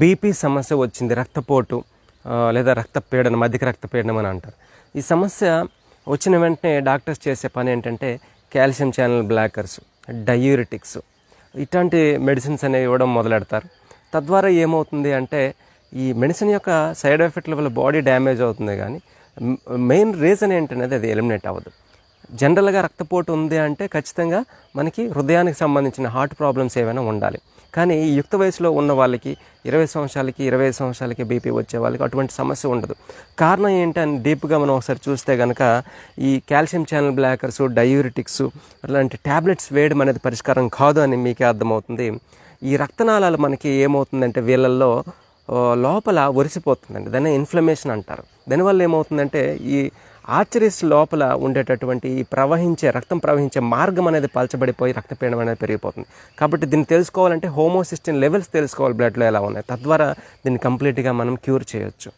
BP సమస్య వచ్చింది రక్తపోటు లేదా రక్తపీడనం అధిక రక్తపీడనం అని అంటారు. ఈ సమస్య వచ్చిన వెంటనే డాక్టర్స్ చేసే పని ఏంటంటే కాల్షియం ఛానల్ బ్లాకర్స్ డయూరిటిక్స్ ఇట్లాంటి మెడిసిన్స్ అనేవి ఇవ్వడం మొదలెడతారు. తద్వారా ఏమవుతుంది అంటే ఈ మెడిసిన్ యొక్క సైడ్ ఎఫెక్ట్ల వల్ల బాడీ డ్యామేజ్ అవుతుంది కానీ మెయిన్ రీజన్ ఏంటనేది అది ఎలిమినేట్ అవ్వదు. జనరల్గా రక్తపోటు ఉంది అంటే ఖచ్చితంగా మనకి హృదయానికి సంబంధించిన హార్ట్ ప్రాబ్లమ్స్ ఏమైనా ఉండాలి. కానీ ఈ యుక్త వయసులో ఉన్న వాళ్ళకి ఇరవై సంవత్సరాలకి ఇరవై సంవత్సరాలకి బీపీ వచ్చే వాళ్ళకి అటువంటి సమస్య ఉండదు. కారణం ఏంటని డీప్గా మనం ఒకసారి చూస్తే కనుక ఈ కాల్షియం ఛానల్ బ్లాకర్స్ డయూరిటిక్స్ అలాంటి ట్యాబ్లెట్స్ వేయడం అనేది పరిష్కారం కాదు అని మీకే అర్థమవుతుంది. ఈ రక్తనాళాలు మనకి ఏమవుతుందంటే వీళ్ళల్లో లోపల ఒరిసిపోతుందండి. దాన్ని ఇన్ఫ్లమేషన్ అంటారు. దానివల్ల ఏమవుతుందంటే ఈ ఆర్చరీస్ లోపల ఉండేటటువంటి ఈ ప్రవహించే రక్తం ప్రవహించే మార్గం అనేది పలచబడిపోయి రక్తపీడనం అనేది పెరిగిపోతుంది. కాబట్టి దీన్ని తెలుసుకోవాలంటే హోమోసిస్టిన్ లెవెల్స్ తెలుసుకోవాలి బ్లడ్లో ఎలా ఉన్నాయి. తద్వారా దీన్ని కంప్లీట్గా మనం క్యూర్ చేయొచ్చు.